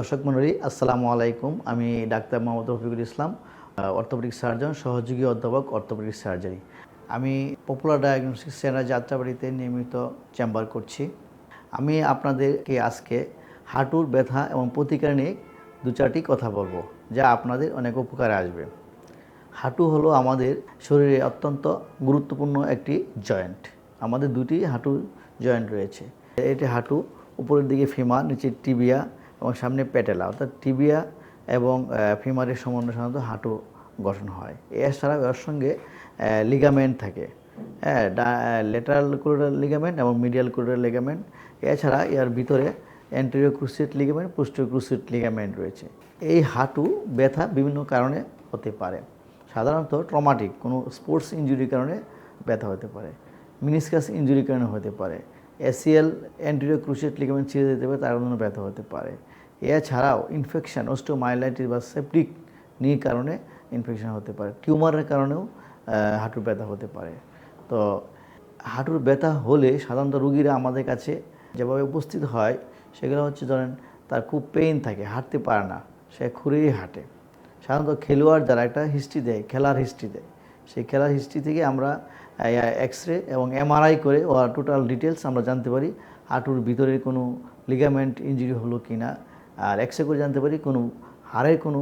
দর্শক মন্ডলী আসসালামু আলাইকুম। আমি doctor Mohammad Rafiqul Islam orthopaedic surgeon, সহযোগী অধ্যাপক, অর্থোপেডিক সার্জারি। আমি পপুলার ডায়াগনস্টিক সেন্টার যাত্রাবাড়িতে নিয়মিত চেম্বার করছি। আমি আপনাদেরকে আজকে হাঁটুর ব্যথা এবং প্রতিকার নিয়ে দু চারটি কথা বলব, যা আপনাদের অনেক উপকারে আসবে। হাঁটু হলো আমাদের শরীরে অত্যন্ত গুরুত্বপূর্ণ একটি জয়েন্ট। আমাদের দুটি হাঁটু জয়েন্ট রয়েছে। এটি হাঁটু উপরের দিকে ফিমা নিচে টিবিয়া এবং সামনে প্যাটেলা, অর্থাৎ টিবিয়া এবং ফিমারের সমন্বয় সাধারণত হাঁটু গঠন হয়। এছাড়া এর সঙ্গে লিগামেন্ট থাকে। হ্যাঁ লেটারাল কোরিডাল লিগামেন্ট এবং মিডিয়াল কোরিডাল লিগামেন্ট এছাড়া এর ভিতরে anterior cruciate ligament posterior cruciate ligament রয়েছে। এই হাঁটু ব্যথা বিভিন্ন কারণে হতে পারে। সাধারণত ট্রমাটিক কোনো স্পোর্টস ইনজুরির কারণে ব্যথা হতে পারে। মিনিসকাস ইঞ্জুরির কারণে হতে পারে। এসিএল অ্যান্টিরিয়র ক্রুসিয়েট লিগামেন্ট ছিঁড়ে যেতে পারে, তার জন্য ব্যথা হতে পারে। এছাড়াও ইনফেকশন অস্টোমাইলাইটিস বা সেপটিক নির কারণে ইনফেকশান হতে পারে। টিউমারের কারণেও হাঁটুর ব্যথা হতে পারে। তো হাঁটুর ব্যথা হলে সাধারণত রুগীরা আমাদের কাছে যেভাবে উপস্থিত হয়, সেগুলো হচ্ছে ধরেন তার খুব পেইন থাকে, হাঁটতে পারে না, সে খুঁড়েই হাঁটে। সাধারণত খেলোয়াড় যারা একটা হিস্ট্রি দেয়, খেলার হিস্ট্রি দেয় সেই খেলার হিস্ট্রি থেকে আমরা এক্স রে এবং এমআরআই করে ও টোটাল ডিটেলস আমরা জানতে পারি, হাঁটুর ভিতরে কোনো লিগামেন্ট ইঞ্জুরি হলো কি না আর এক্স রে করে জানতে পারি কোনো হাড়ের কোনো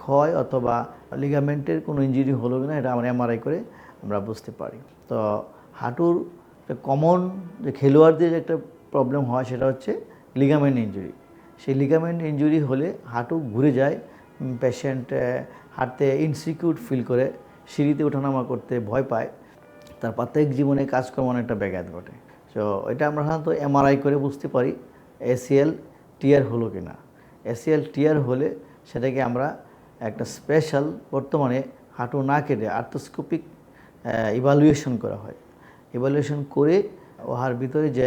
ক্ষয় অথবা লিগামেন্টের কোনো ইঞ্জুরি হলো কি না এটা আমরা এমআরআই করে আমরা বুঝতে পারি। তো হাঁটুর কমন যে খেলোয়াড়দের একটা প্রবলেম হয় সেটা হচ্ছে লিগামেন্ট ইঞ্জুরি সেই লিগামেন্ট ইঞ্জুরি হলে হাঁটু ঘুরে যায় পেশেন্ট হাঁটতে ইনসিকিউর ফিল করে। সিঁড়িতে ওঠানামা করতে ভয় পায়, তার প্রাত্যহিক জীবনে কাজকর্ম অনেকটা ব্যাঘাত ঘটে। তো এটা আমরা সাধারণত এমআরআই করে বুঝতে পারি এসিএল টিয়ার হলো কি না এসিএল টিয়ার হলে সেটাকে আমরা একটা স্পেশাল বর্তমানে হাঁটু না কেটে আর্থোস্কোপিক ইভালুয়েশন করা হয়। ইভালুয়েশন করে ওহার ভিতরে যে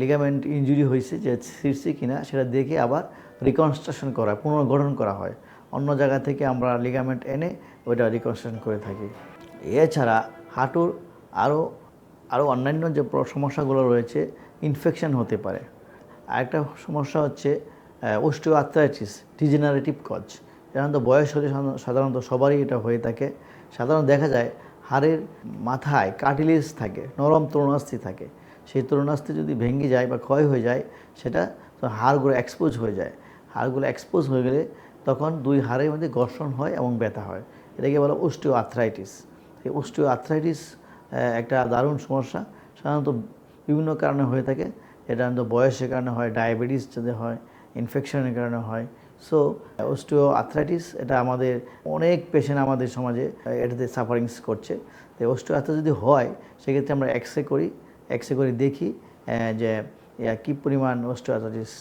লিগামেন্ট ইনজুরি হয়েছে, যে শীর্ষে কিনা, সেটা দেখে আবার রিকনস্ট্রাকশন করা, পুনর্গঠন করা হয়। অন্য জায়গা থেকে আমরা লিগামেন্ট এনে ওইটা রিকনস্ট্রাকশন করে থাকি। এছাড়া হাঁটুর আরও আরও অন্যান্য যে সমস্যাগুলো রয়েছে ইনফেকশন হতে পারে। আরেকটা সমস্যা হচ্ছে ওস্টিও আর্থ্রাইটিস ডিজেনারেটিভ কজ সাধারণত বয়স হলে সাধারণ- সাধারণত সবারই এটা হয়ে থাকে। সাধারণত দেখা যায়, হাড়ের মাথায় কার্টিলেজ থাকে, নরম তরুণাস্থি থাকে। সেই তরুণাস্থি যদি ভেঙে যায় বা ক্ষয় হয়ে যায়, সেটা হাড়গুলো এক্সপোজ হয়ে যায়। হাড়গুলো এক্সপোজ হয়ে গেলে তখন দুই হাড়ের মধ্যে ঘর্ষণ হয় এবং ব্যথা হয়। এটাকে বলা ওস্টিও আর্থ্রাইটিস এই ওস্টিও আর্থ্রাইটিস একটা দারুণ সমস্যা। সাধারণত বিভিন্ন কারণে হয়ে থাকে। এটা সাধারণত বয়সের কারণে হয়, ডায়াবেটিস যাতে হয়, ইনফেকশনের কারণে হয়। সো অস্টিও আর্থ্রাইটিস এটা আমাদের, অনেক পেশেন্ট আমাদের সমাজে এটাতে সাফারিংস করছে। তো অস্টিও আর্থ্রাইটিস যদি হয়, সেক্ষেত্রে আমরা এক্স রে করি। এক্স রে করে দেখি যে কী পরিমাণ অস্টিও আর্থ্রাইটিস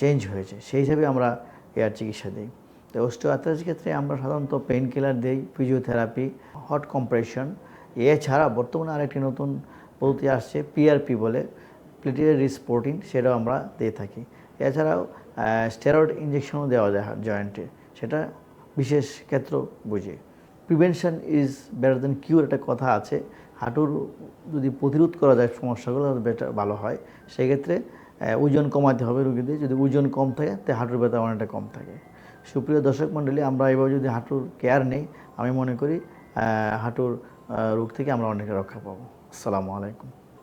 চেঞ্জ হয়েছে। সেই হিসাবে আমরা এর চিকিৎসা দিই। তো অস্টিও আর্থ্রাইটিস ক্ষেত্রে আমরা সাধারণত পেইন কিলার দিই ফিজিওথেরাপি হট কম্প্রেশন এছাড়া বর্তমানে আরেকটি নতুন পদ্ধতি আসছে পিআরপি বলে প্লেটিয়ার রিস প্রোটিন সেটাও আমরা দিয়ে থাকি। এছাড়াও স্টেরয়েড ইঞ্জেকশনও দেওয়া যায় জয়েন্টে সেটা বিশেষ ক্ষেত্র বুঝে। Prevention is better than cure একটা কথা আছে। হাঁটুর যদি প্রতিরোধ করা যায় সমস্যাগুলো বেটার ভালো হয়। সেক্ষেত্রে ওজন কমাতে হবে রুগীদের। যদি ওজন কম থাকে, তাহলে হাঁটুর ব্যথা অনেকটা কম থাকে। সুপ্রিয় দর্শক মণ্ডলী, আমরা এবার যদি হাঁটুর কেয়ার নেই, আমি মনে করি হাঁটুর রোগ থেকে আমরা অনেকটা রক্ষা পাবো। আসসালামু আলাইকুম।